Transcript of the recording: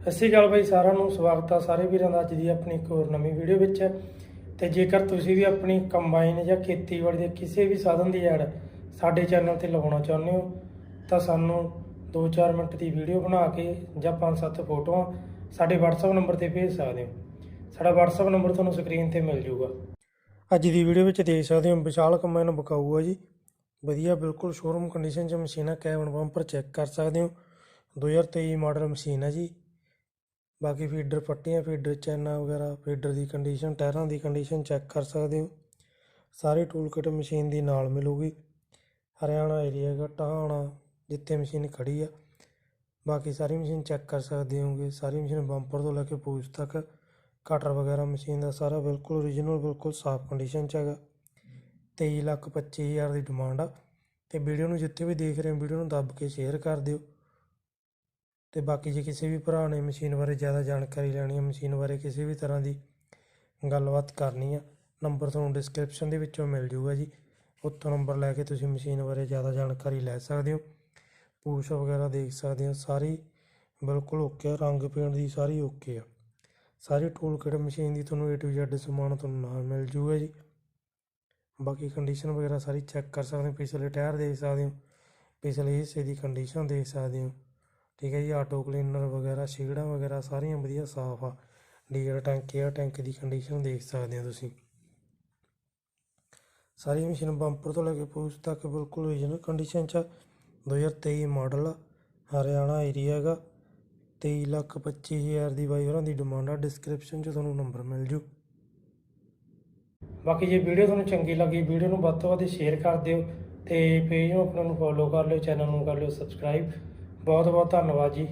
ਸਤਿ ਸ਼੍ਰੀ ਅਕਾਲ ਬਾਈ, ਸਾਰਿਆਂ ਨੂੰ ਸਵਾਗਤ ਆ ਸਾਰੇ ਵੀਰਾਂ ਦਾ ਅੱਜ ਦੀ ਆਪਣੀ ਇੱਕ ਹੋਰ ਨਵੀਂ ਵੀਡੀਓ ਵਿੱਚ। ਤੇ ਜੇਕਰ ਤੁਸੀਂ ਵੀ ਆਪਣੀ ਕੰਬਾਈਨ ਜਾਂ ਖੇਤੀਬਾੜੀ ਦੇ ਕਿਸੇ ਵੀ ਸਾਧਨ ਦੀ ਐਡ ਸਾਡੇ ਚੈਨਲ ਤੇ ਲਗਾਉਣਾ ਚਾਹੁੰਦੇ ਹੋ, ਤਾਂ ਸਾਨੂੰ 2-4 ਮਿੰਟ ਦੀ ਵੀਡੀਓ ਬਣਾ ਕੇ ਜਾਂ 5-7 ਫੋਟੋਆਂ ਸਾਡੇ WhatsApp ਨੰਬਰ ਤੇ ਭੇਜ ਸਕਦੇ ਹੋ। ਸਾਡਾ WhatsApp ਨੰਬਰ ਤੁਹਾਨੂੰ ਸਕਰੀਨ ਤੇ ਮਿਲ ਜਾਊਗਾ ਅੱਜ ਦੀ ਵੀਡੀਓ ਵਿੱਚ ਦੇਖ ਸਕਦੇ ਹੋ ਵਿਸ਼ਾਲ ਕੰਬਾਈਨ ਬਕਾਊ ਆ ਜੀ। ਵਧੀਆ, ਬਿਲਕੁਲ ਸ਼ੋਰੂਮ ਕੰਡੀਸ਼ਨ 'ਚ ਮਸ਼ੀਨ ਹੈ ਕੈਬਨ ਬੰਪਰ ਚੈੱਕ ਕਰ ਸਕਦੇ ਹੋ। 2023 ਮਾਡਲ ਮਸ਼ੀਨ ਹੈ ਜੀ। ਬਾਕੀ ਫੀਡਰ ਪੱਟੀਆਂ ਫੀਡਰ ਚੈਨਾਂ ਵਗੈਰਾ ਫੀਡਰ ਦੀ ਕੰਡੀਸ਼ਨ ਟਾਇਰਾਂ ਦੀ ਕੰਡੀਸ਼ਨ ਚੈੱਕ ਕਰ ਸਕਦੇ ਹੋ। ਸਾਰੀ ਟੂਲ ਕਿਟ ਮਸ਼ੀਨ ਦੀ ਨਾਲ ਮਿਲੂਗੀ। ਹਰਿਆਣਾ ਏਰੀਆ ਦਾ ਟਾਹਣਾ, ਜਿੱਥੇ ਮਸ਼ੀਨ ਖੜੀ ਆ। ਬਾਕੀ ਸਾਰੀ ਮਸ਼ੀਨ ਚੈੱਕ ਕਰ ਸਕਦੇ ਹੋਗੇ। ਸਾਰੀ ਮਸ਼ੀਨ ਬੰਪਰ ਤੋਂ ਲੈ ਕੇ ਪੂਛ ਤੱਕ ਕਟਰ ਵਗੈਰਾ ਮਸ਼ੀਨ ਦਾ ਸਾਰਾ ਬਿਲਕੁਲ ਓਰੀਜਨਲ ਬਿਲਕੁਲ ਸਾਫ਼ ਕੰਡੀਸ਼ਨ 'ਚ ਹੈਗਾ। 23 ਲੱਖ 25 ਹਜ਼ਾਰ ਦੀ ਡਿਮਾਂਡ ਆ। ਤੇ ਵੀਡੀਓ ਨੂੰ ਜਿੱਥੇ ਵੀ ਦੇਖ ਰਹੇ ਹੋ, ਵੀਡੀਓ ਨੂੰ ਦੱਬ ਕੇ ਸ਼ੇਅਰ ਕਰ ਦਿਓ। ਅਤੇ ਬਾਕੀ ਜੇ ਕਿਸੇ ਵੀ ਭਰਾ ਨੇ ਮਸ਼ੀਨ ਬਾਰੇ ਜ਼ਿਆਦਾ ਜਾਣਕਾਰੀ ਲੈਣੀ ਹੈ, ਮਸ਼ੀਨ ਬਾਰੇ ਕਿਸੇ ਵੀ ਤਰ੍ਹਾਂ ਦੀ ਗੱਲਬਾਤ ਕਰਨੀ ਆ ਨੰਬਰ ਤੁਹਾਨੂੰ ਡਿਸਕ੍ਰਿਪਸ਼ਨ ਦੇ ਵਿੱਚੋਂ ਮਿਲ ਜੂਗਾ ਜੀ। ਉੱਥੋਂ ਨੰਬਰ ਲੈ ਕੇ ਤੁਸੀਂ ਮਸ਼ੀਨ ਬਾਰੇ ਜ਼ਿਆਦਾ ਜਾਣਕਾਰੀ ਲੈ ਸਕਦੇ ਹੋ। ਪੂਛ ਵਗੈਰਾ ਦੇਖ ਸਕਦੇ ਹੋ, ਸਾਰੀ ਬਿਲਕੁਲ ਓਕੇ ਆ ਰੰਗ ਪੇਂਟ ਦੀ ਸਾਰੀ ਓਕੇ ਆ ਸਾਰੀ ਟੂਲ ਕਿਟ ਮਸ਼ੀਨ ਦੀ ਤੁਹਾਨੂੰ A to Z ਸਮਾਨ ਤੁਹਾਨੂੰ ਨਾਲ ਮਿਲ ਜੂਗਾ ਜੀ। ਬਾਕੀ ਕੰਡੀਸ਼ਨ ਵਗੈਰਾ ਸਾਰੀ ਚੈੱਕ ਕਰ ਸਕਦੇ ਹੋ, ਪਿਛਲੇ ਟਾਇਰ ਦੇਖ ਸਕਦੇ ਹੋ, ਪਿਛਲੇ ਹਿੱਸੇ ਦੀ ਕੰਡੀਸ਼ਨ ਦੇਖ ਸਕਦੇ ਹੋ। ਠੀਕ ਹੈ ਜੀ ਆਟੋ ਕਲੀਨਰ ਵਗੈਰਾ ਸ਼ੀਗੜਾਂ ਵਗੈਰਾ ਸਾਰੀਆਂ ਵਧੀਆ ਸਾਫ਼ ਆ। ਡੀਜ਼ਲ ਟੈਂਕੀ ਆ ਟੈਂਕੀ ਦੀ ਕੰਡੀਸ਼ਨ ਦੇਖ ਸਕਦੇ ਹੋ ਤੁਸੀਂ। ਸਾਰੀ ਮਸ਼ੀਨ ਬੰਪਰ ਤੋਂ ਲੈ ਕੇ ਪੂਛ ਤੱਕ ਬਿਲਕੁਲ ਓਰੀਜਨਲ ਕੰਡੀਸ਼ਨ 'ਚ ਆ। 2023 ਮਾਡਲ ਆ, ਹਰਿਆਣਾ ਏਰੀਆ ਹੈਗਾ। 23 ਲੱਖ 25 ਹਜ਼ਾਰ ਦੀ ਬਾਈ ਹੋਰਾਂ ਦੀ ਡਿਮਾਂਡ ਆ। ਡਿਸਕ੍ਰਿਪਸ਼ਨ 'ਚ ਤੁਹਾਨੂੰ ਨੰਬਰ ਮਿਲ ਜੂ। ਬਾਕੀ ਜੇ ਵੀਡੀਓ ਤੁਹਾਨੂੰ ਚੰਗੀ ਲੱਗੀ ਵੀਡੀਓ ਨੂੰ ਵੱਧ ਤੋਂ ਵੱਧ ਸ਼ੇਅਰ ਕਰ ਦਿਓ ਤੇ ਪੇਜ ਨੂੰ ਆਪਣਾ ਨੂੰ ਫੋਲੋ ਕਰ ਲਿਓ ਚੈਨਲ ਨੂੰ ਕਰ ਲਿਓ ਸਬਸਕ੍ਰਾਈਬ ਬਹੁਤ ਬਹੁਤ ਧੰਨਵਾਦ ਜੀ।